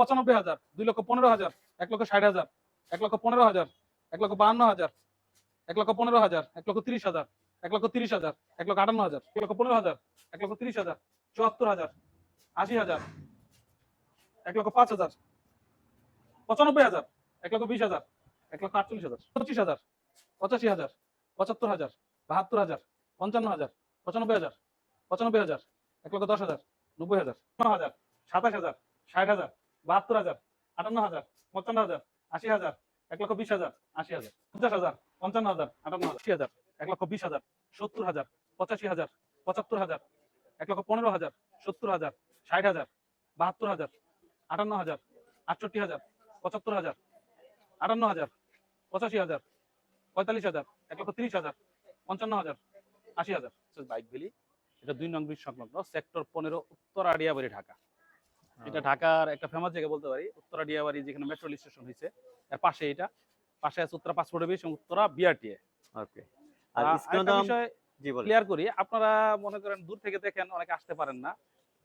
পঁচানব্বই হাজার দুই লক্ষ পনেরো হাজার এক লক্ষ ষাট হাজার এক লক্ষ পনেরো হাজার এক লক্ষ বাহান্ন হাজার এক লক্ষ পনেরো হাজার এক লক্ষ তিরিশ হাজার এক লক্ষ তিরিশ হাজার এক লক্ষ আটান্ন হাজার এক লক্ষ পনেরো হাজার এক লক্ষ তিরিশ হাজার চুয়াত্তর হাজার আশি হাজার এক লক্ষ পাঁচ হাজার পঁচানব্বই হাজার এক লক্ষ বিশ হাজার এক লক্ষ আটচল্লিশ হাজার পঁচিশ হাজার পঁচাশি হাজার পঁচাত্তর হাজার বাহাত্তর হাজার পঞ্চান্ন হাজার পঁচানব্বই হাজার পঁচানব্বই হাজার এক লক্ষ দশ হাজার নব্বই হাজার ন হাজার সাতাশ হাজার ষাট হাজার বাহাত্তর হাজার, আটান্ন হাজার, পঞ্চান্ন হাজার, আশি হাজার, এক লক্ষ বিশ হাজার, আশি হাজার, পঞ্চাশ হাজার, পঞ্চান্ন হাজার, আটান্ন আশি হাজার, এক লক্ষ বিশ হাজার, সত্তর হাজার, পঁচাশি হাজার, পঁচাত্তর হাজার, এক লক্ষ পনেরো হাজার, সত্তর হাজার, ষাট হাজার, বাহাত্তর হাজার, আটান্ন হাজার, আটষট্টি হাজার, পঁচাত্তর হাজার, আটান্ন হাজার, পঁচাশি হাজার, পঁয়তাল্লিশ হাজার, এক লক্ষ তিরিশ হাজার, পঞ্চান্ন হাজার, আশি হাজার। বাইক ভ্যালি এটা দুই নং ব্রিজ সংলগ্ন সেক্টর পনেরো, উত্তর আড়িয়াবাড়ি, ঢাকা। এটা ঢাকার একটা ফেমাস জায়গা বলতে পারি। উত্তরা ডিয়াবাড়ি যেখানে মেট্রো স্টেশন হয়েছে। এর পাশে এটা। পাশে আছে উত্তরা পাসপোর্ট অফিস এবং উত্তরা বিআরটিএ ওকে আর বিষয় ক্লিয়ার করি আপনারা মনে করেন দূর থেকে দেখেন অনেকে আসতে পারেন না।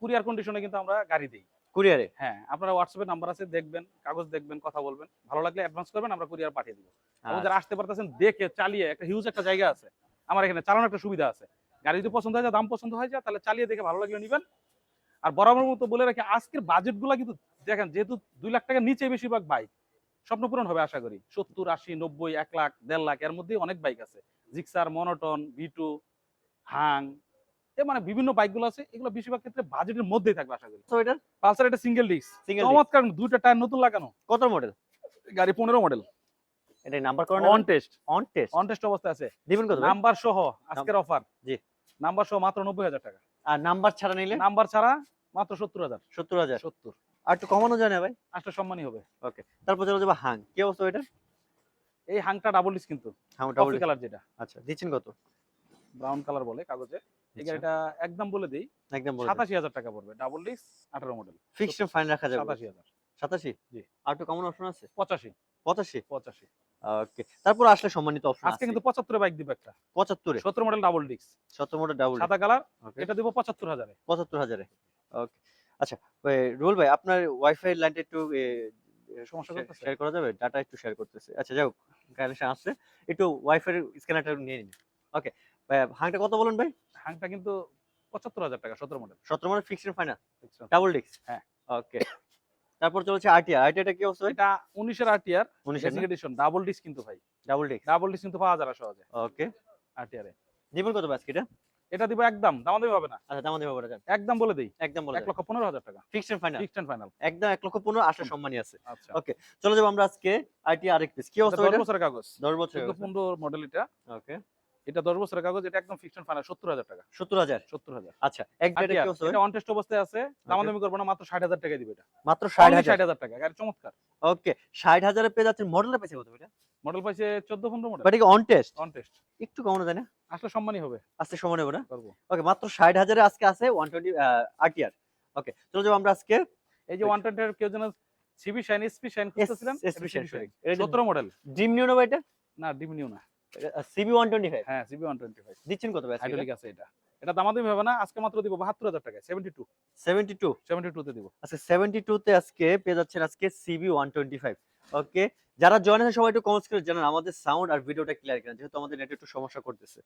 কুরিয়ার কন্ডিশনে কিন্তু আমরা গাড়ি দিই। কুরিয়ারে হ্যাঁ আপনারা হোয়াটসঅ্যাপে নাম্বার আছে দেখবেন কাগজ দেখবেন কথা বলবেন। ভালো লাগলে অ্যাডভান্স করবেন আমরা কুরিয়ার পাঠিয়ে দিব। এবং যারা আসতে পারতেছেন দেখে চালিয়ে একটা হিউজ একটা জায়গা আছে। আমার এখানে চালানোর একটা সুবিধা আছে। গাড়ি যদি পছন্দ হয় যায় দাম পছন্দ হয় যায় তাহলে চালিয়ে দেখে ভালো লাগলে নেবেন। আর বরাবর মতো বলে রাখি আজকের বাজেটগুলো কিন্তু দেখেন যেহেতু দুই লাখ টাকার নিচে বেশিরভাগ বাইক স্বপ্ন পূরণ হবে আশা করি। সত্তর আশি নব্বই এক লাখ দেড় লাখ এর মধ্যে অনেক বাইক আছে। জিক্সার মনোটন ভিটু হাং এ মানে বিভিন্ন বাইকগুলো আছে এগুলো বেশিরভাগ ক্ষেত্রে বাজেটের মধ্যেই থাকবে আশা করি। তো এটা? পালসার এটা সিঙ্গেল ডিস্ক সিঙ্গেল চমৎকার দুইটা টায়ার নতুন লাগানো। কত মডেল গাড়ি পনেরো মডেল এটা নাম্বার করেন on test on test on test অবস্থায় আছে। দিবেন কত নাম্বার সহ আজকের অফার জি। নাম্বার সহ মাত্র নব্বই হাজার টাকা। আর নাম্বার ছাড়া নিলে? নাম্বার ছাড়া মাত্র সত্তর হাজার। সত্তর হাজার। সত্তর। আর একটু কমানো যায় না ভাই? আসলে সম্মানই হবে। তারপর চলে যাব হাং। কি অবস্থা এটা এই হাংটা ডাবল ডিস কিন্তু। হাং ডাবল কালার যেটা। আচ্ছা দিচ্ছেন কত? ব্রাউন কালার বলে কাগজে। আচ্ছা, গাড়িটা একদম বলে দিই। একদম বলে সাতাশি হাজার টাকা পড়বে। ডাবল ডিস আঠারো মডেল ফিক্সড ফাইন রাখা যাবে। সাতাশি হাজার। সাতাশি? জি। আর একটু কমন অপশন আছে? পঁচাশি। পঁচাশি? পঁচাশি। ওকে তারপর আসলে সম্মানিত অপশন আজকে কিন্তু পঁচাত্তর বাইক দিব একটা। পঁচাত্তরে? সত্তর মডেল ডাবল ডিস্ক সত্তর মডেল ডাবল সাদা কালার এটা দিব পঁচাত্তর হাজারে। পঁচাত্তর হাজারে। ওকে। আচ্ছা রুল ভাই আপনার ওয়াইফাই লাইনটা একটু সমস্যা করতেছে? শেয়ার করা যাবে? ডাটা একটু শেয়ার করতেছে। আচ্ছা যাও কানেকশন আসছে। একটু ওয়াইফাই এর স্ক্যানারটা নিয়ে নিন। ওকে হাংটা কত বলেন ভাই? হাংটা কিন্তু পঁচাত্তর হাজার টাকা সতেরো মডেল সতেরো model fixed final double disc হ্যাঁ। ওকে। তারপর চলছে আরটিআর আরটিআরটা কি অবস্থা ভাই? এটা উনিশের আরটিআর উনিশের বেসিক এডিশন ডাবল ডিস্ক কিন্তু ভাই। ডাবল ডিস্ক ডাবল ডিস্ক কিন্তু পাওয়া যাবে সহজে। ওকে আরটিআর এ। দিবেন কত বাস এটা? এটা দিব একদম দাম দেবে হবে না। আচ্ছা দাম দেবো বলে যান একদম বলে দেই। একদম বলে এক লক্ষ পনেরো হাজার টাকা। Fixed and final fixed and final একদম এক লক্ষ পনেরো আসলে সম্মানই আছে। আচ্ছা। ওকে চলে যাব আমরা আজকে আইটি আরেক পিস কি অবস্থা এটা দশ এটা? বছরের কাগজ। দশ বছর চোদ্দ পনেরো মডেল এটা। ওকে এটা দশ বছরের কাগজ এটা একদম ফিক্সড ফাইনাল সত্তর হাজার টাকা। সত্তর হাজার? সত্তর হাজার। আচ্ছা এক ডেটে কি এটা অন টেস্ট অবস্থায় আছে। দামাদামি করব না মাত্র ষাট হাজার টাকা দিবে এটা। মাত্র ষাট হাজার। টাকা গাড়ি চমৎকার। ওকে ষাট হাজারে পেয়ে যাচ্ছে মডেলটা পেয়েছে কত এটা? মডেল পাইছে চোদ্দ পনেরো মডেল বাট কি অন টেস্ট অন টেস্ট একটু কমানো যায় না? আসলে সম্মানই হবে। আজকে সময় নেব না? করব। ওকে মাত্র ষাট হাজারে আজকে আছে ওয়ান টোয়েন্টি আরটিআর ওকে চলে যাব আমরা আজকে। এই যে ওয়ান টোয়েন্টি কেউ যেন CB Shine SP Shine SP Shine, এটা সতেরো মডেল ড্রিম নিউ নেব এটা? না ডিমিনিউ না। সিবি ওয়ান টোয়েন্টি ফাইভ হ্যাঁ সিবি ওয়ান টোয়েন্টি ফাইভ দিচ্ছেন কত ভাই হাইড্রোলিক আছে এটা। এটা দামাদামি হবে না আজকে মাত্র দিব বাহাত্তর হাজার টাকা seventy two seventy two seventy two তে দিব। সেভেন্টি টু তে আজকে পেয়ে যাচ্ছেন আজকে CB one twenty five okay যারা জয়েন সবাই একটু কমেন্টস করে জানান আমাদের সাউন্ড আর ভিডিওটা ক্লিয়ার কিনা যেহেতু আমাদের নেটে একটু সমস্যা করতেছে।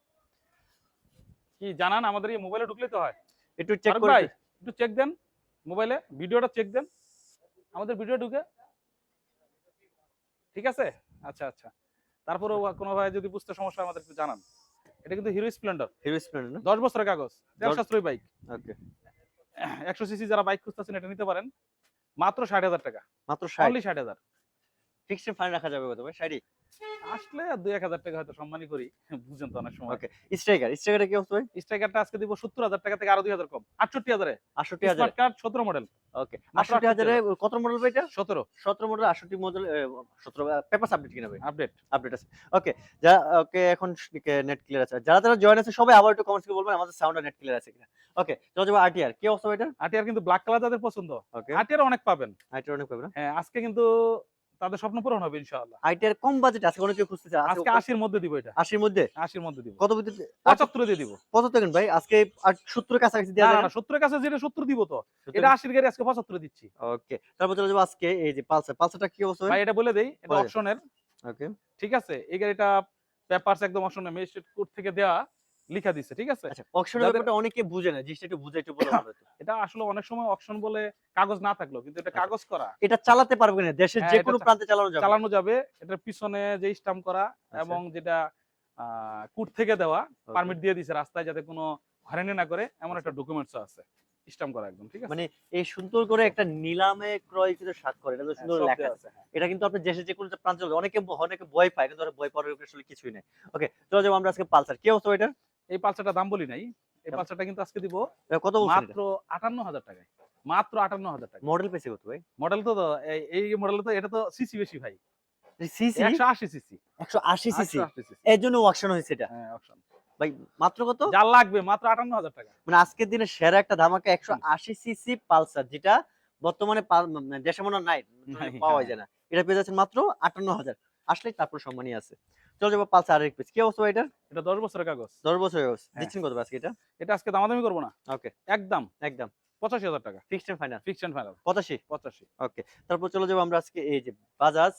কি জানান আমাদের এই মোবাইলে ঢুকলেই তো হয়। একটু চেক করে ভাই একটু চেক দেন মোবাইলে ভিডিওটা চেক দেন। আমাদের ভিডিও ঢুকে। ঠিক আছে? আচ্ছা আচ্ছা। তারপরেও কোনো ভাই যদি বুঝতে সমস্যা হয় আমাদের একটু জানান। এটা কিন্তু হিরো স্প্লেন্ডার। হিরো স্প্লেন্ডার দশ বছরের কাগজ দেড় দশ- সাশ্রয়ী বাইক। ওকে। একশো সিসি যারা বাইক খুঁজতেছেন এটা নিতে পারেন। মাত্র ষাট হাজার টাকা। মাত্র ষাট হাজার। ফিক্সড ফাইন রাখা যাবে কত ভাই ষাটই আসলে আর দুই এক হাজার টাকা হয়তো সম্মানই করি বুঝেন তো অনেক সময়। ওকে স্ট্রাইকার স্ট্রাইকারে কি ভাই? স্ট্রাইকারটা আজকে দিব সত্তর হাজার টাকা থেকে আরও দুই হাজার কম আটষট্টি হাজারে। আটষট্টি হাজার। কার্ড সতেরো মডেল ওকে আটষট্টি হাজারে কত মডেল ভাই এটা? সতেরো। সতেরো মডেল আটষট্টি মডেল সতেরো পেপার আপডেট কিনা ভাই? আপডেট আপডেট আছে। ওকে যা ওকে এখন নেট ক্লিয়ার আছে। যারা যারা জয়েন আছে সবাই আবার একটু কমেন্টস করে বলবেন আমাদের সাউন্ড নেট ক্লিয়ার আছে কিনা। ওকে চলো যাব আরটিআর কি অবস্থা এটা? কিন্তু ব্ল্যাক কালার যাদের পছন্দ ওকে অনেক পাবেন। আরটিআর অনেক পাবে না? হ্যাঁ আজকে কিন্তু তাদের স্বপ্ন পূরণ হবে ইনশাআল্লাহ। আইটিআর কম বাজেট আজকে অনেকে খুঁজতেছে আজকে আশির মধ্যে দিব এটা। আশির মধ্যে? আশির মধ্যে দিব। কত ভিত্তিতে? পঁচাত্তরে দিয়ে দিব। পঁচাত্তর কেন ভাই? আজকে আর সত্তর কাছাকাছি দেওয়া না যায় না সত্তরের কাছে যেটা সত্তর দিব তো। 70 এটা আশির গাড়ি আজকে পঁচাত্তরে দিচ্ছি। ওকে তারপর চলে যাব আজকে এই যে পালসার। পালসারটা কি অবস্থা ভাই? এটা বলে দেই এটা অপশনের ওকে। ঠিক আছে এই গাড়িটা পেপারস একদম অপশনে ম্যাজিস্ট্রেট কোর্ট থেকে দেওয়া লিখা দিছে ঠিক আছে? আচ্ছা অকশনের ব্যাপারটা অনেকে বুঝে না জিনিসটা একটু বুঝে একটু বলে এটা আসলে অনেক সময় অপশন বলে কাগজ না থাকল কিন্তু এটা আচ্ছা। কাগজ করা। এটা চালাতে পারবে না দেশের হ্যাঁ, যে কোনো প্রান্তে চালানো যাবে। চালানো যাবে এটার পিছনে যে স্টাম্প করা আচ্ছা। এবং যেটা কুট থেকে দেওয়া পারমিট দিয়ে দিছে রাস্তায় যাতে কোনো হয়রানি না করে এমন একটা ডকুমেন্টস আছে স্টাম্প করা একদম ঠিক আছে? মানে এই সুন্দর করে একটা নিলামে ক্রয় কিন্তু করে এটা তো হ্যাঁ, সুন্দর লেখা আছে। হ্যাঁ। এটা কিন্তু আপনি দেশের যে কোনো প্রান্তে অনেকে অনেকে ভয় পায় কিন্তু ভয় পাওয়ার আসলে কিছুই নেই। ওকে চলে যাব আমরা আজকে পালসার কি অবস্থা এটা এই পালসারটা দাম বলি নাই। এই পালসারটা কিন্তু আজকে দিব কত মাত্র আটান্ন হাজার টাকায়। মাত্র আটান্ন হাজার টাকা মডেল পেয়েছে কত ভাই? মডেল তো এই- এই মডেল তো এটা তো সিসি বেশি ভাই। সিসি? একশো আশি সিসি। একশো আশি সিসি? এর জন্য অকশন হয়েছে এটা? হ্যাঁ অপশন ভাই মাত্র কত? যা লাগবে মাত্র আটান্ন হাজার টাকা। মানে আজকের দিনে সেরা একটা ধামাকা একশো আশি সিসি পালসার যেটা বর্তমানে মানে দেশে মনে নাই পাওয়া। যায় না। এটা পেয়ে যাচ্ছেন মাত্র আটান্ন হাজার আসলেই তারপর সম্মানই আছে। চলে যাব পালসার আরেক পিস কি অবস্থা এটার? এটা দশ বছরের কাগজ। দশ বছরের কাগজ। দিচ্ছেন কত আজকে এটা? এটা আজকে দামাদামি করব না। ওকে। একদম। একদম। পঁচাশি হাজার টাকা। ফিক্সড ফাইনাল ফিক্সড ফাইনাল পঁচাশি? পঁচাশি। ওকে। তারপর চলে যাব আমরা আজকে এই যে বাজাজ।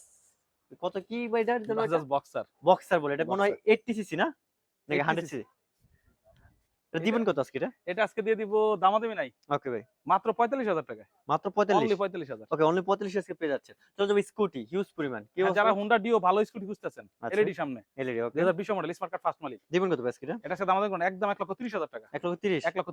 কত কি বাজাজ বক্সার। বক্সার বলে। এটা মনে হয়। এইটটি সিসি না? নাকি 80 হান্ড্রেড সিসি এটা দিবেন কত আজকে এটা? এটা আজকে দিয়ে দিব দামাদামি নাই। ওকে ভাই। মাত্র পঁয়তাল্লিশ হাজার টাকা মাত্র পঁয়তাল্লিশ? পঁয়তাল্লিশ হাজার। ওকে অনলি পঁয়তাল্লিশ আজকে পেয়ে যাচ্ছে চলে যাব স্কুটি হিউজ পরিমাণ। কি আর যারা হুন্ডা ডিও ভালো স্কুটি খুঁজতেছেন আচ্ছা। এলইডি সামনে। LED okay. হাজার বিশ মডেল স্মার্ট কার্ড ফার্স্ট মালিক দিবেন কত আজকে এটা? এটা আমাদের একদম এক লক্ষ তিরিশ হাজার টাকা। এক লক্ষ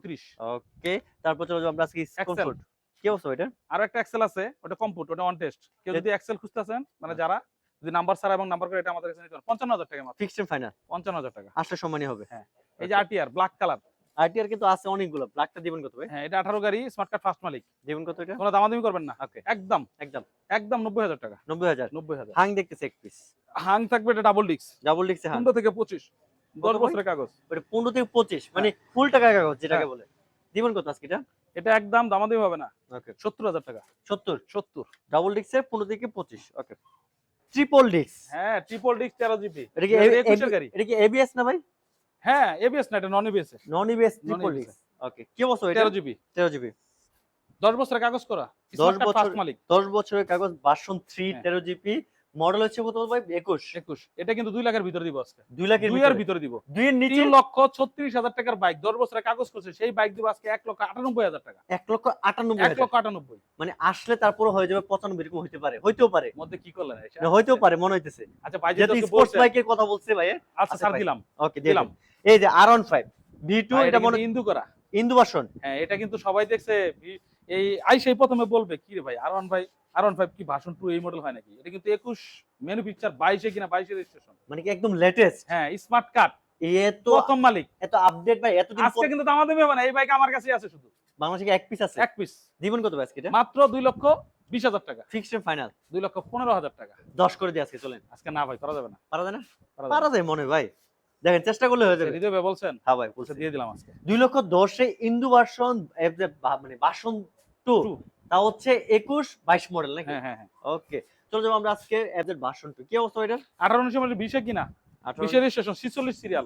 ওকে তারপর চলে যাব আমরা আজকে কমফোর্ট কি অবস্থা এটা? আরও একটা এক্সেল আছে ওটা কম্পুট ওটা অন টেস্ট কেউ যদি এক্সেল খুঁজতেছেন মানে হ্যাঁ। যারা যদি নাম্বার ছাড়া এবং নাম্বার করে এটা আমাদের কাছে নিতে পারেন পঞ্চান্ন হাজার টাকা ফিক্সড ফাইনাল পঞ্চান্ন হাজার টাকা। আসলে সম্মানই হবে। হ্যাঁ। এই যে আরটিআর ব্ল্যাক কালার আরটিআর কিন্তু আছে অনেকগুলো। ব্ল্যাকটা দিবেন কত ভাই? হ্যাঁ এটা আঠারো গাড়ি স্মার্ট কার্ড ফার্স্ট মালিক। দিবেন কত এটা? কোনো দামাদামি করবেন না। ওকে একদম। একদম। একদম নব্বই হাজার টাকা। নব্বই হাজার। নব্বই হাজার। হাং দেখতেছে এক পিস হাং থাকবে এটা ডাবল ডিক্স ডাবল ডিক্সে হাং পনেরো থেকে পঁচিশ। দশ কত ভাই? বছরের কাগজ। ওটা পনেরো থেকে পঁচিশ। মানে ফুল টাকা কাগজ যেটাকে হ্যাঁ। বলে। দিবেন কত আজকে এটা? এটা একদম দামাদামি হবে না। ওকে সত্তর হাজার টাকা। সত্তর? সত্তর। ডাবল ডিক্সের পনেরো থেকে পঁচিশ। ওকে ট্রিপল ডিস্ক হ্যাঁ ট্রিপল ডিস্ক তেরো জিবি এটা কি গাড়ি এটা কি এবিএস না ভাই? হ্যাঁ এবিএস না এটা non ABS non ABS triple disc okay কি বলছো এটা? তেরো জিবি তেরো জিবি দশ বছরের কাগজ করা। দশ দশ বছর বছর- মালিক। দশ বছরের কাগজ বাসন থ্রি হ্যাঁ। তেরো জিবি মডেল হচ্ছে কত ভাই? একুশ। একুশ। এটা কিন্তু দুই লাখের ভিতরে দিব আজকে। দুই লাখের দুই এর ভিতরে। দিব। দুইয়ের নিচে লক্ষ ছত্রিশ হাজার টাকার বাইক দশ বছরের কাগজ করছে সেই বাইক দিব আজকে এক লক্ষ আটানব্বই হাজার টাকা। এক লক্ষ আটানব্বই এক হাজার। লক্ষ আটানব্বই। মানে আসলে তারপরে হয়ে যাবে পঁচানব্বই এরকম হইতে পারে। হইতেও পারে। মধ্যে কি করলেন? না, হইতেও পারে মনে হইতেছে। আচ্ছা ভাই যেহেতু স্পোর্টস বাইকের কথা বলছে ভাই আচ্ছা আচ্ছা স্যার দিলাম। ওকে দিলাম। এই যে R on five V two ভাই, এটা এটা মনে ইন্দু করা ইন্দু ভার্সন হ্যাঁ এটা কিন্তু সবাই দেখছে। এই আই সেই প্রথমে বলবে কি রে ভাই আর ওয়ান ভাই আর ওয়ান ফাইভ কি ভাষণ টু এই মডেল হয় নাকি? এটা কিন্তু একুশ মেনু বাইশে কিনা বাইশে রেজিস্ট্রেশন মানে কি একদম লেটেস্ট হ্যাঁ স্মার্ট কার্ড এত প্রথম মালিক। এত আপডেট ভাই এতদিন আজকে কিন্তু দামা দেবে না এই বাইক আমার আছে শুধু। বাংলাদেশে এক পিস আছে? এক পিস কত ভাই আজকে এটা? মাত্র দুই লক্ষ বিশ হাজার টাকা। ফিক্সড ফাইনাল দুই লক্ষ পনেরো হাজার টাকা। দশ করে দিয়ে আজকে চলেন। আজকে না ভাই করা যাবে না। পারা যায় না? পারা যায় মনে ভাই। দেখেন চেষ্টা করলে হয়ে যাবে। হৃদয় ভাই বলছেন? হ্যাঁ ভাই বলছে বলছে। দিয়ে দিলাম আজকে। দুই লক্ষ দশে ইন্দু ভার্সন মানে বাসন টু। তা হচ্ছে একুশ বাইশ মডেল নাকি? হ্যাঁ হ্যাঁ হ্যাঁ। ওকে চলো যাব আমরা আজকে এদের বাসন কি অবস্থা এটা আঠারো উনিশে মানে বিশে কিনা? আঠারো বিশের রেজিস্ট্রেশন ছিচল্লিশ সিরিয়াল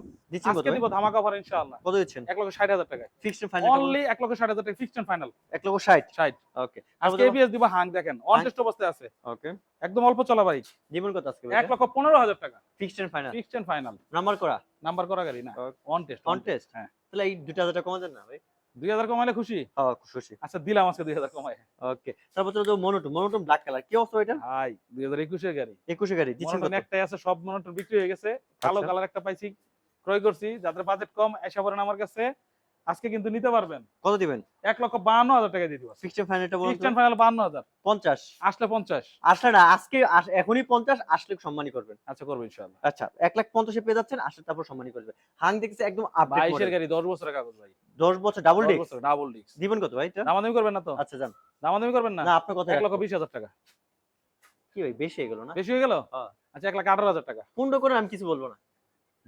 আজকে দিব ধামাকা অফার ইনশাআল্লাহ। কত দিচ্ছেন? এক লক্ষ ষাট হাজার টাকা ফিক্সড ফাইনাল অনলি এক লক্ষ ষাট হাজার টাকা ফিক্সড ফাইনাল এক লক্ষ ষাট? ষাট। ওকে আজকে এবিএস দিব হাং দেখেন অন টেস্ট অবস্থায় আছে। ওকে একদম অল্প চলা বাইক জীবন কত আজকে এক লক্ষ পনেরো হাজার টাকা। Fixed final fixed final number করা? নাম্বার করা গাড়ি না। Okay. On test on test হ্যাঁ। তাহলে এই দুটো হাজার টাকা কমা দেন না ভাই? দুই হাজার কমাইলে খুশি? খুশি। আচ্ছা দিলাম আজকে দুই হাজার কমাই। ওকে। তারপর চলো যাব মনোটন মনোটন ব্ল্যাক কালার কি অবস্থা এটা ভাই দুই হাজার একুশের গাড়ি। একুশে গাড়ি একটাই আছে সব বিক্রি হয়ে গেছে। কালো আচ্ছা। কালার একটা পাইছি ক্রয় করছি যাদের বাজেট কম এসে পড়েন আমার কাছে। আজকে কিন্তু নিতে পারবেন। কত দিবেন? এক লক্ষ বাহান্ন হাজার টাকা দিয়ে দিব ফিক্সড ফাইনালটা ফাইনাল বাহান্ন হাজার। পঞ্চাশ। আসলে পঞ্চাশ। আসলে না আজকে এখনই পঞ্চাশ আসলে সম্মানই করবেন। আচ্ছা করব ইনশাল্লাহ আচ্ছা এক লাখ পঞ্চাশে পেয়ে যাচ্ছেন আসলে তারপর সম্মানই করবে হাং দেখছে একদম বাইশের গাড়ি দশ বছরের কাগজ ভাই। দশ বছর ডাবল ডিস্ক ডাবল ডিস্ক দিবেন কত ভাই এটা? দামাদামি করবেন না তো? আচ্ছা যান। দামাদামি করবেন না? না আপনার কথা এক লক্ষ বিশ হাজার টাকা। কি ভাই বেশি হয়ে গেল না? বেশি হয়ে গেল? হ্যাঁ। আচ্ছা এক লাখ আঠারো হাজার টাকা। পনেরো করে আমি কিছু বলব না।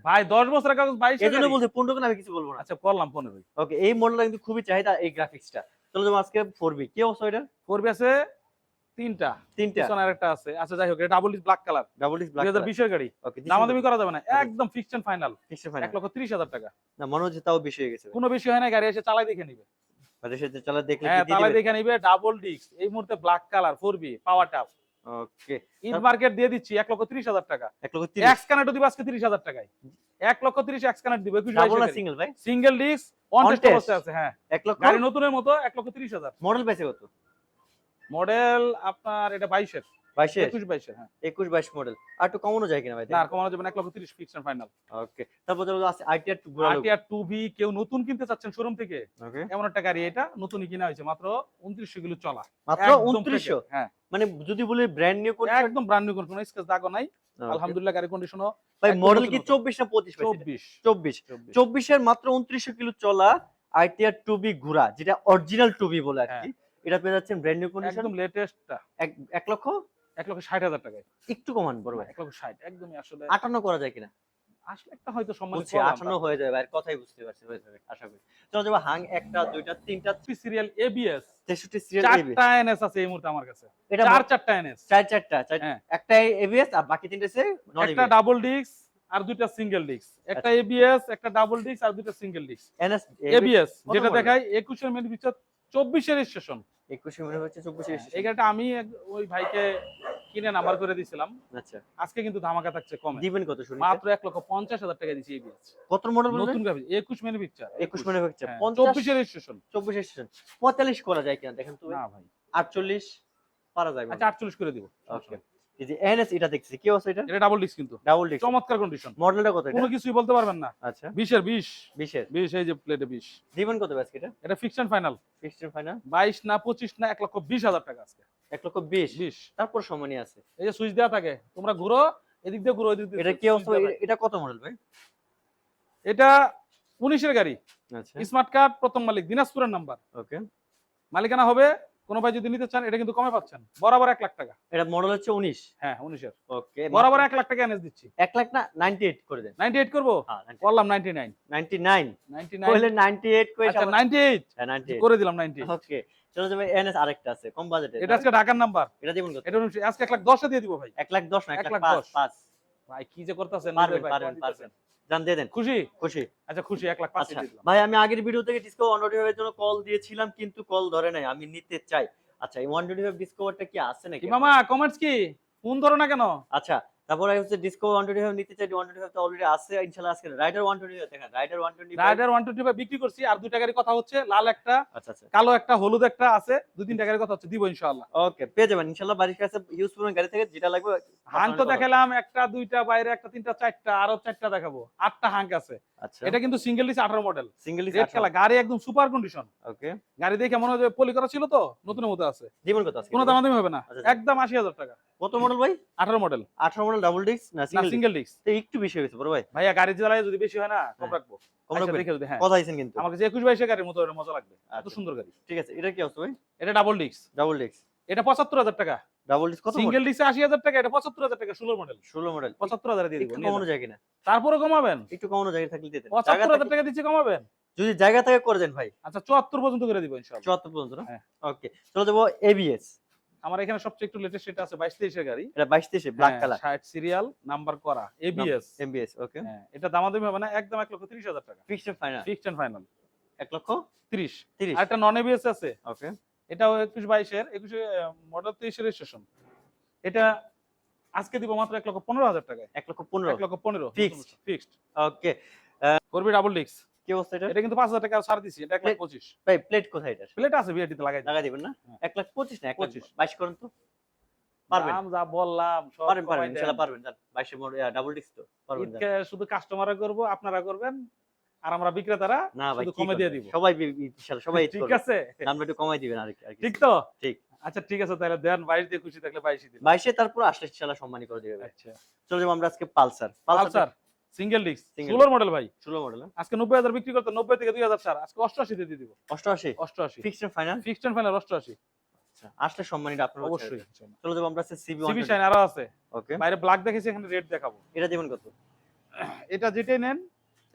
ভাই দশ বছরের কাগজ বাইশ এই জন্য বলছি আমি কিছু বলব না। আচ্ছা করলাম পনেরো। ওকে এই মডেলটা কিন্তু খুবই চাহিদা এই গ্রাফিক্সটা চলো যাব আজকে কি অবস্থা এটা আছে তিনটা। তিনটা। পিছনে আরেকটা আছে। আচ্ছা যাই হোক এটা double black colour double disc black দুই হাজার বিশের গাড়ি। ওকে দামাদামি করা যাবে না। একদম fixed and final fixed final লক্ষ তিরিশ হাজার টাকা। না মনে হচ্ছে তাও বেশি হয়ে গেছে। কোনো বেশি হয় না গাড়ি এসে চালাই দেখে নিবে। বাজার সাথে চালা দেখলে হ্যাঁ কি দিয়ে চালাই দেখে নিবে ডাবল ডিস্ক এই মুহূর্তে black colour four B power টাপ ওকে মার্কেট দিয়ে দিচ্ছি এক লক্ষ তিরিশ হাজার টাকা। এক লক্ষ তিরিশ। এক্স কানেক্ট দিব আজকে তিরিশ হাজার টাকায়। এক লক্ষ তিরিশ এক্স কানেক্ট দিব একুশ সিঙ্গেল ভাই? সিঙ্গেল ডিস্ক অন টেস্ট অবস্থায় আছে হ্যাঁ। এক লক্ষ? গাড়ি নতুনের মতো এক লক্ষ তিরিশ হাজার। মডেল কত? মডেল আপনার এটা বাইশের। একুশ হ্যাঁ। একুশ বাইশ মডেল আর একটু কমানো যায় কিনা ভাই? না কমানো যাবে না এক লক্ষ তিরিশ ফাইনাল ওকে তারপর যেগুলো আছে আইটিআর টু ঘোরালো। টু ভি কেউ নতুন কিনতে চাচ্ছেন শোরুম থেকে? এমন একটা গাড়ি এটা নতুনই কিনা হয়েছে মাত্র উনত্রিশশো কিলো চলা। মাত্র একদম উনত্রিশশো? হ্যাঁ। মানে যদি বলি ব্র্যান্ড নিউ কোন একদম ব্র্যান্ড নিউ কোনো স্কেচ দাগও নাই। আলহামদুলিল্লাহ গাড়ি কন্ডিশনও ভাই মডেল কি নতুন। চব্বিশ না পঁচিশ পাইছে চব্বিশ। চব্বিশ। চব্বিশ। চব্বিশের মাত্র উনত্রিশশো কিলো চলা আইটিআর টু বি ঘোরা যেটা অরিজিনাল টু বি বলে আর কি। এটা পেয়ে যাচ্ছেন ব্র্যান্ড নিউ কন্ডিশন একদম লেটেস্টটা এক লক্ষ? এক লক্ষ ষাট হাজার টাকায়। একটু কমান বড় ভাই। এক লক্ষ ষাট একদমই আসলে আটান্ন করা যায় কিনা? একটা হয়তো সম্মান বুঝছি আটান্ন হয়ে যাবে ভাই কথাই বুঝতে পারছি হয়ে যাবে আশা করি। চলো যাব হাং একটা দুইটা তিনটা। সিরিয়াল এবিএস তেষট্টি সিরিয়াল চারটা এনএস আছে এই মুহূর্তে আমার কাছে। এটা চার চারটা এনএস চার চারটা হ্যাঁ। একটা এবিএস আর বাকি তিনটে সে একটা ডাবল ডিস্ক আর দুইটা সিঙ্গেল ডিস্ক একটা আচ্ছা। এবিএস একটা ডাবল ডিস্ক আর দুইটা সিঙ্গেল ডিস্ক এনএস এবিএস যেটা model? দেখায় একুশের মেন পিকচার চব্বিশের স্টেশন একুশে মনে হচ্ছে চব্বিশে এই গাড়িটা আমি ওই ভাইকে কিনে নাম্বার করে দিয়েছিলাম আচ্ছা। আজকে কিন্তু ধামাকা থাকছে কমে। দিবেন কত শুনি মাত্র এক লক্ষ পঞ্চাশ হাজার টাকা দিচ্ছি এবিএস কত মডেল নতুন গাড়ি একুশ মেন পিকচার একুশ মনে হচ্ছে হ্যাঁ, পঞ্চাশ চব্বিশের স্টেশন চব্বিশ স্টেশন পঁয়তাল্লিশ করা যায় কিনা? দেখেন তো না ভাই। আটচল্লিশ পারা যায় আচ্ছা আটচল্লিশ করে দিব। ওকে এই যে এনএস এটা দেখছি কি অবস্থা এটা? এটা ডাবল ডিস্ক কিন্তু। ডাবল ডিস্ক চমৎকার কন্ডিশন মডেলটা কত এটা? কোনো কিছুই বলতে পারবেন না। আচ্ছা। বিশের বিশ। বিশের? বিশ এই যে প্লেটে বিশ। দিবেন কত ব্যাস এটা? এটা ফিকশন ফাইনাল ফিক্সড ফাইনাল বাইশ না পঁচিশ না এক লক্ষ বিশ হাজার টাকা আজকে। এক লক্ষ বিশ। বিশ। তারপর সময় আছে। এই যে সুইচ দেওয়া থাকে তোমরা ঘুরো এদিক দিয়ে ঘুরো এদিক দিয়ে এটা কি অবস্থা? এটা কত মডেল ভাই? এটা উনিশের গাড়ি। আচ্ছা। স্মার্ট কার্ড প্রথম মালিক দিনাজপুরের নাম্বার। ওকে। মালিকানা হবে কোনো ভাই যদি নিতে চান এটা কিন্তু কমে পাচ্ছেন। বরাবর এক লাখ টাকা। এটা মডেল হচ্ছে উনিশ। হ্যাঁ উনিশের। ওকে বরাবর এক লাখ টাকা এনএস দিচ্ছি। এক লাখ না নাইনটি এইট করে দেন। নাইনটি এইট করব করলাম ninety nine ninety nine ninety nine ninety eight করে আচ্ছা নাইনটি এইট নাইনটি করে দিলাম নাইনটি ওকে চলো যাবে এনএস আরেকটা আছে কম বাজেটে এটা আজকে ঢাকার নাম্বার এটা দিবেন এটা আজকে এক লাখ দশে দিয়ে দিব ভাই। এক লাখ দশ না এক লাখ। পাঁচ ভাই কি যে করতেছেন পারবেন পারবেন পারবেন। জান দিয়ে দেন। খুশি? খুশি। আচ্ছা খুশি এক লাখ পাঁচ আচ্ছা ভাই আমি আগের ভিডিও থেকে ডিসকো ওয়ান টোয়েন্টি ফাইভের জন্য কল দিয়েছিলাম কিন্তু কল ধরে নাই আমি নিতে চাই। আচ্ছা এই ওয়ান টোয়েন্টি ফাইভ ডিসকভারটা কি আছে নাকি? মামা কমেন্টস কি? ফোন ধরো না কেন? আচ্ছা তারপরে হচ্ছে ডিসকভার ওয়ান টোয়েন্টি ফাইভ নিতে চাই ওয়ান টোয়েন্টি ফাইভ তো অলরেডি আছে ইনশাল্লাহ আজকে রাইডার ওয়ান টোয়েন্টি ফাইভ দেখেন rider one twenty rider one twenty five বিক্রি করছি আর দুইটা গাড়ি কথা হচ্ছে লাল একটা আচ্ছা আচ্ছা। কালো একটা হলুদ একটা আছে দুই তিন গাড়ির কথা হচ্ছে দিব ইনশাআল্লাহ। ওকে পেয়ে যাবেন ইনশাল্লাহ বাড়ির কাছে ইউজ করবেন গাড়ি থেকে যেটা লাগবে হাঙ্ক তো দেখালাম একটা দুইটা বাইরে একটা তিনটা চারটা আরও চারটা দেখাবো আটটা হাঙ্ক আছে। আচ্ছা। এটা কিন্তু সিঙ্গেল ডিস আঠারো মডেল সিঙ্গেল রেড কালার গাড়ি একদম সুপার কন্ডিশন ওকে গাড়ি দেখে মনে হয় পলি করা ছিল তো নতুনের মতো আছে। দিবেন কত আজকে? কোনো দামাদামি হবে না। আচ্ছা, আচ্ছা। একদম আশি হাজার টাকা। কত মডেল ভাই? আঠারো মডেল আঠারো মডেল ডাবল ডিস্ক না সিঙ্গেল ডিস্ক একটু বেশি হয়ে গেছে বড় ভাই। ভাইয়া গাড়ি চালায় যদি বেশি হয় না কম হ্যাঁ। রাখব। কম আচ্ছা, রাখবেন? দেখে হ্যাঁ। কথা আইছেন কিন্তু। আমার কাছে একুশ বাইশে গাড়ির মতো মজা লাগবে। এত আচ্ছা, সুন্দর গাড়ি। ঠিক আছে এটা কি অবস্থা ভাই? এটা ডাবল ডিস্ক ডাবল ডিস্ক এটা পঁচাত্তর হাজার টাকা। ডাবল ডিস্ক কত সিঙ্গেল ডিস্কে আশি হাজার টাকা এটা পঁচাত্তর হাজার টাকা ষোলো মডেল ষোলো মডেল পঁচাত্তর হাজার দিয়ে দিব কমানো যায় কিনা? তারপরে কমাবেন? একটু কমানো জায়গা থাকলে দিতেন পঁচাত্তর হাজার টাকা দিচ্ছে কমাবেন? যদি জায়গা থেকে করে দেন ভাই। আচ্ছা চুয়াত্তর পর্যন্ত করে দিব ইনশাল্লাহ। চুয়াত্তর পর্যন্ত না? হ্যাঁ। ওকে চলো যাব এবিএস আমার এখানে সবচেয়ে একটু লেটেস্ট এটা আছে বাইশ তেইশের গাড়ি। এটা বাইশ তেইশে ব্ল্যাক কালার ষাট সিরিয়াল নাম্বার করা এবিএস এমবিএস ওকে এটা দামাদামি হবে না একদম এক লক্ষ তিরিশ হাজার টাকা। Fixed final fixed and final এক লক্ষ তিরিশ। তিরিশ। আর একটা নন এবিএস আছে। ওকে এটাও একুশ বাইশের একুশে মডেল তেইশের রেজিস্ট্রেশন এটা আজকে দিব মাত্র এক লক্ষ পনেরো হাজার টাকায়। এক লক্ষ পনেরো। এক লক্ষ পনেরো। ফিক্সড ফিক্সড ওকে করবি ডাবল ডিস্ক কি অবস্থা এটা এটা কিন্তু পাঁচ হাজার টাকা ছাড় দিছি এটা এক লাখ Plate- পঁচিশ। ভাই প্লেট কোথায় এটা প্লেট আছে বিআরটিতে লাগাই লাগাই দিবেন না? হ্যাঁ। এক লাখ পঁচিশ না এক লাখ 25 তো। পারবেন। যা বললাম পারবেন পারবেন কমাই পারবেন যান। বাইশের মডেল ডাবল ডিস্ক তো পারবেন শুধু কাস্টমাররা করব আপনারা করবেন আর আমরা বিক্রেতারা না ভাই কমে দিয়ে? দিব। সবাই সবাই ঠিক আছে? একটু কমাই দিবেন আর কি ঠিক তো? ঠিক। আচ্ছা ঠিক আছে তাহলে দেন বাইশ দিয়ে খুশি থাকলে বাইশই দিন। বাইশে তারপর আসলে সম্মানী করে দিবে। আচ্ছা। চলে আমরা আজকে পালসার। পালসার? সিঙ্গেল ডিস্ক সোলার ষোলোর মডেল ভাই। ষোলো মডেল আজকে নব্বই হাজার বিক্রি করতে নব্বই থেকে দুই হাজার চার আজকে অষ্টআশি দিয়ে দিব। অষ্টআশি? অষ্টআশি। Fixed final fixed and final অষ্টআশি। আসলে সম্মানিত আপনার অবশ্যই চলে যাব আমরা সিবি সিবি শাইন আরও আছে। ওকে বাইরে ব্ল্যাক দেখেছি এখানে রেড দেখাবো। এটা দিবেন কত? এটা যেটাই নেন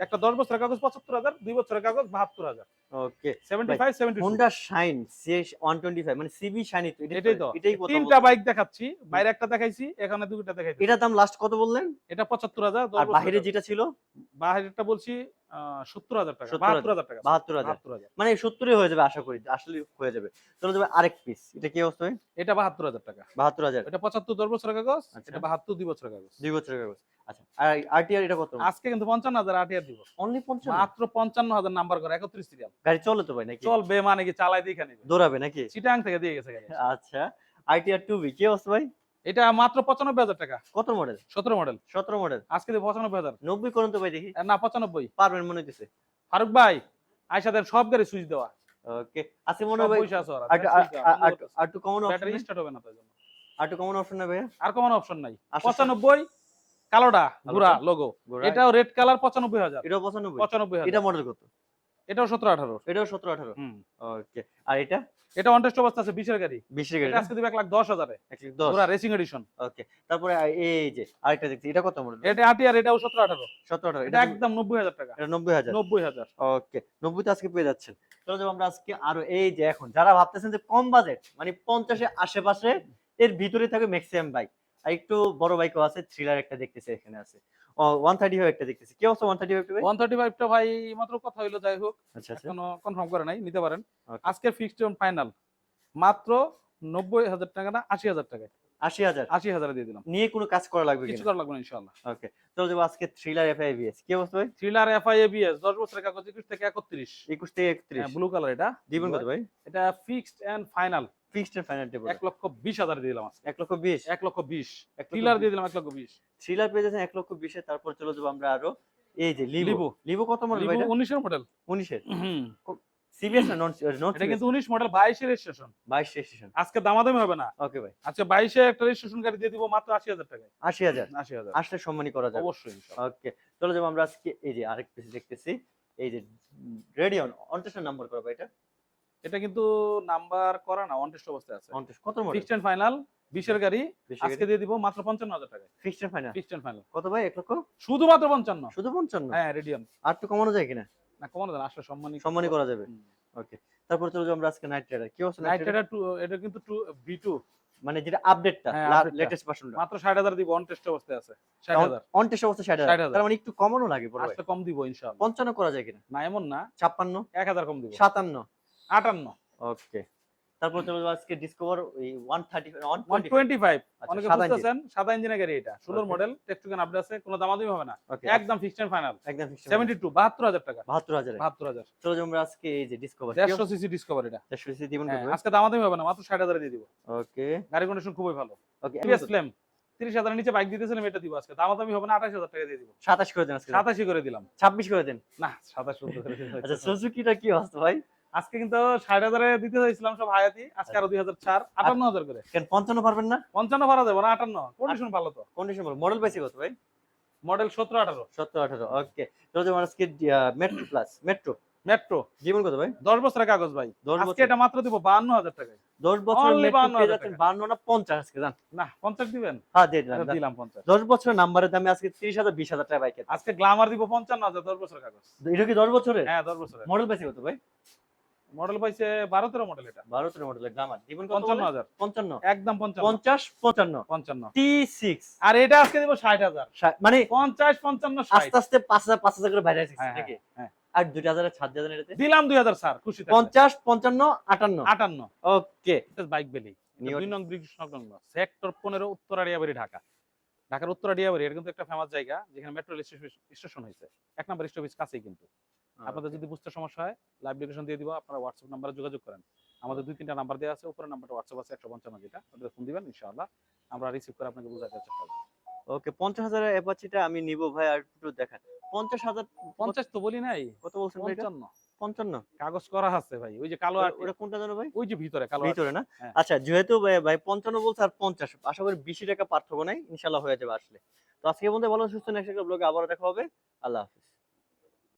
একটা দশ বছরের কাগজ পঁচাত্তর হাজার দুই বছরের কাগজ বাহাত্তর হাজার। Okay okay 75 72 Honda Shine CS 125 মানে এটাই তো এটাই কথা তিনটা বাইক দেখাচ্ছি বাইরে একটা দেখাইছি এখানে দুটো দেখাইছি এটার দাম লাস্ট কত বললেন? এটা 75000 আর বাহিরে যেটা ছিল? বাহিরেরটা বলছি 70000 টাকা 72000 টাকা। 72000 72000 মানে সত্তরই হয়ে যাবে আশা করি আসলে হয়ে যাবে। চলো যাবে আরেক পিস এটা কি অবস্থা এটা 72000 টাকা। বাহাত্তর হাজার। এটা 75 10 বছরের কাগজ আচ্ছা। এটা 72 2 বছরের কাগজ। দুই বছরের কাগজ। আচ্ছা আর আরটিআর এটা কত? আজকে কিন্তু 55000 আটিয়ার দিব। অনলি পঞ্চান্ন? মাত্র 55000 নাম্বার করে 31 সিরিয়াল গাড়ি চলে তো ভাই নাকি? চলবে মানে কি চালাই দিয়ে দৌড়াবে নাকি? চিটাং থেকে দিয়ে গেছে গাড়ি। আচ্ছা আইটিআর টু বি কি অবস্থা ভাই? এটা মাত্র 95000 টাকা। কত মডেল 17 মডেল সতেরো মডেল আজকে দিব 95000 নব্বই করুন তো ভাই দেখি। না 95 পারবেন মনে ফারুক ভাই সব গাড়ি সুইচ দেওয়া। ওকে আজকে মনে হয় পয়সা আছে আর একটু কমন ব্যাটারি স্টার্ট হবে না তার জন্য। আর একটু কমন অপশন না ভাইয়া? আর কোনো অপশন নাই। 95 কালোটা ঘোরা লোগো এটাও রেড কালার 95000 এটাও পঁচানব্বই। 95000 এটা মডেল কত? এটাও 17 18 এটাও সতেরো আঠারো। হুম। ওকে আর এটা? এটা অনটেস্ট অবস্থা আছে 20 এর গাড়ি গাড়ি আজকে দিবে 1 লাখ 10 হাজারে। লাখ রেসিং এডিশন ওকে তারপরে এই যে আরেকটা দেখছি এটা কত মডেল? এটা আটিয়ার এটাও 17 18 সতেরো আঠারো। এটা একদম 90000 টাকা। এটা নব্বই হাজার। 90000 ওকে আজকে পেয়ে যাচ্ছেন। চলো যাব আমরা আজকে আরও এই যে এখন যারা ভাবতেছেন যে কম বাজেট মানে পঞ্চাশের আশেপাশে এর ভিতরে থাকে ম্যাক্সিমাম বাইক আর একটু বড় বাইকও আছে থ্রিলার একটা দেখতেছি এখানে আছে। ওয়ান থার্টি ফাইভ একটা দেখতেছি। কি অবস্থা ওয়ান থার্টি ফাইভ ভাই? 135 টা ভাই মাত্র কথা হইল যাই হোক। আচ্ছা আচ্ছা। এখনও কনফার্ম করে নাই নিতে পারেন. আজকের ফিক্সড ফাইনাল মাত্র 90000 টাকা না 80000 টাকা আশি হাজার? 80000 দিয়ে দিলাম। নিয়ে কোনো কাজ করা লাগবে কিছু করা লাগবে না ইনশাআল্লাহ। ওকে যাব আজকে থ্রিলার এফ আই বিএস কি অবস্থা ভাই? থ্রিলার এফআই এবিএস 10 বছরের কাগজ 21 থেকে 31 একুশ থেকে একত্রিশ। ব্লু কালার এটা। দিবেন কত ভাই? এটা fixed and final fixed final table এক লক্ষ বিশ হাজার দিয়ে দিলাম আজকে। এক লক্ষ বিশ? এক লক্ষ বিশ। এক লক্ষ থ্রিলার দিয়ে দিলাম এক লক্ষ বিশ। থ্রিলার পেয়ে যাচ্ছেন এক লক্ষ বিশে তারপর চলে যাব আমরা আরও এই যে লিভো লিভো। কত মডেল ভাই লিভো উনিশের মডেল উনিশের। সিবিএস না? নন নন এটা কিন্তু উনিশ মডেল বাইশের রেজিস্ট্রেশন বাইশ রেজিস্ট্রেশন আজকে দামাদামি হবে না। ওকে ভাই আজকে বাইশে একটা রেজিস্ট্রেশন গাড়ি দিয়ে দিব মাত্র আশি হাজার টাকায়। আশি হাজার। আশি হাজার। আসলে সম্মানই করা যাবে। অবশ্যই ওকে চলো যাব আমরা আজকে এই যে আরেক দেখতেছি। এই যে রেডিয়ন অনটেস্টের নাম্বার করব এটা। এটা কিন্তু নাম্বার করা না অনটেস্ট অবস্থায় আছে। অনটেস্ট কত মডেল ফিক্সড এন্ড ফাইনাল বিশের গাড়ি আজকে দিয়ে দিব মাত্র পঞ্চান্ন হাজার টাকায়। Fixed final fixed and final কত ভাই এক লক্ষ? শুধুমাত্র পঞ্চান্ন। শুধু পঞ্চান্ন? হ্যাঁ রেডিয়াম। আর একটু কমানো যায় কিনা? না কমানো দেন আসলে সম্মানই সম্মানই করা যাবে। ওকে তারপর চলো যাব আমরা আজকে নাইট রাইডার কি অবস্থা নাইট রাইডার টু এটা কিন্তু টু বি টু মানে যেটা আপডেটটা লেটেস্ট ভার্সনটা মাত্র ষাট হাজার দিব অনটেস্ট অবস্থায় আছে। ষাট হাজার। অনটেস্ট অবস্থা ষাট 60,000 হাজার। তার মানে একটু কমানো লাগে ভাই। আসলে কম দিব ইনশাআল্লাহ। পঞ্চান্ন করা যায় কিনা? না এমন না। ছাপ্পান্ন? এক হাজার কম দিব। সাতান্ন? আটান্ন। ওকে তারপর চলো যাব আজকে ডিসকভার ওই one thirty one one twenty five অনেকে সাদা বুঝতেছেন সাদা ইঞ্জিনের গাড়ি এটা। ষোলোর মডেল টেকটুকান আপডেট আছে কোনো দামাদামি হবে না। ওকে একদম ফিক্সড এন্ড ফাইনাল একদম fixed সেভেন্টি টু বাহাত্তর হাজার টাকা। বাহাত্তর হাজার। বাহাত্তর হাজার। চলো যাব আমরা আজকে এই যে ডিসকভার দেড়শো সিসি ডিসকভার এটা। দেড়শো সিসি দিবেন হ্যাঁ, আজকে দামাদামি হবে না মাত্র ষাট হাজারে দিয়ে দিব। ওকে গাড়ি কন্ডিশন খুবই ভালো। ওকে ফ্লেম তিরিশ নিচে বাইক দিতেছিলাম এটা দিব আজকে। দামাদামি হবে না আঠাশ হাজার টাকা দিয়ে দিব। সাতাশ করে দেন আজকে। সাতাশি করে দিলাম। ছাব্বিশ করে দেন। না সাতাশ। আচ্ছা সুজুকিটা কি অবস্থা ভাই? আজকে কিন্তু ষাট হাজারে দিতে চাইছিলাম সব হায়াতি আজকে আরও দুই হাজার আটান্ন হাজার করে। কেন পঞ্চান্ন পারবেন না? পঞ্চান্ন ভাড়া দেবো না আটান্ন। কন্ডিশন ভালো তো। কন্ডিশন ভালো। মডেল পাইছি কত ভাই? মডেল সতেরো আঠারো। সতেরো আঠারো ওকে আজকে মেট্রো প্লাস মেট্রো মেট্রো জীবন কত ভাই? দশ বছরের কাগজ ভাই। দশ বছর। এটা মাত্র দিব বান্ন হাজার টাকায়। দশ বছর Only মেট্রো 52,000 পেয়ে যাচ্ছেন টাকা। বান্ন না পঞ্চাশ আজকে জান? না পঞ্চাশ দিবেন। হ্যাঁ দিয়ে দিলাম, আচ্ছা, দিলাম পঞ্চাশ। দশ বছরের নাম্বারের দামে আজকে তিরিশ হাজার বিশ হাজার টাকা বাইকের আজকে গ্লামার দিব পঞ্চান্ন হাজার দশ বছরের কাগজ। এটা কি দশ বছরের? হ্যাঁ দশ বছরের। মডেল পাইছি কত ভাই? মডেল পাইছে বারো তেরো মডেল এটা। বারো তেরো মডেলের জীবন কত পঞ্চান্ন? হাজার। পঞ্চান্ন। একদম পঞ্চান্ন। পঞ্চাশ পঞ্চান্ন। পঞ্চান্ন। টি সিক্স আর এটা আজকে দিব ষাট হাজার। মানে পঞ্চাশ পঞ্চান্ন আস্তে আস্তে পাঁচ হাজার পাঁচ হাজার করে বাইরে আসছে হ্যাঁ, নাকি? হ্যাঁ। আর হাজারের এটাতে। দিলাম দুই হাজার স্যার খুশি পঞ্চাশ পঞ্চান্ন আটান্ন। আটান্ন। ওকে। বাইক বেলি দুই নং ব্রিটিশ সংলগ্ন সেক্টর পনেরো উত্তরা ডিয়াবাড়ি ঢাকা। ঢাকার উত্তরা ডিয়াবাড়ি এটা কিন্তু একটা ফেমাস জায়গা যেখানে মেট্রো স্টেশন হয়েছে। এক নম্বর স্টপেজ কাছেই কিন্তু। আপনাদের যদি বুঝতে সমস্যা হয় লাইভ লোকেশন দিয়ে দিব আপনারা হোয়াটসঅ্যাপ নাম্বারে যোগাযোগ করেন। আমাদের দুই তিনটা নাম্বার দেওয়া আছে উপরের নাম্বারটা হোয়াটসঅ্যাপ আছে একশো পঞ্চান্ন যেটা। ওটাতে ফোন দিবেন ইনশাআল্লাহ। আমরা রিসিভ করে আপনাকে বোঝাতে চেষ্টা করব। ওকে পঞ্চাশ হাজারের অ্যাপাচিটা আমি নিব ভাই আর একটু দেখান। পঞ্চাশ হাজার পঞ্চাশ তো বলি নাই। কত বলছেন পঞ্চান্ন। পঞ্চান্ন? কাগজ করা আছে ভাই। ওই যে কালো ওটা- কোনটা জানো ভাই? ওই যে ভিতরে কালো ভিতরে না? হ্যাঁ। আচ্ছা যেহেতু ভাই পঞ্চান্ন বলছে আর পঞ্চাশ আশা করি বেশি টাকা পার্থক্য নাই ইনশাল্লাহ হয়ে যাবে আসলে। তো আজকে বন্ধু ভালো সুস্থ নেক্সট ব্লগে আবারও দেখা হবে। আল্লাহ হাফিজ।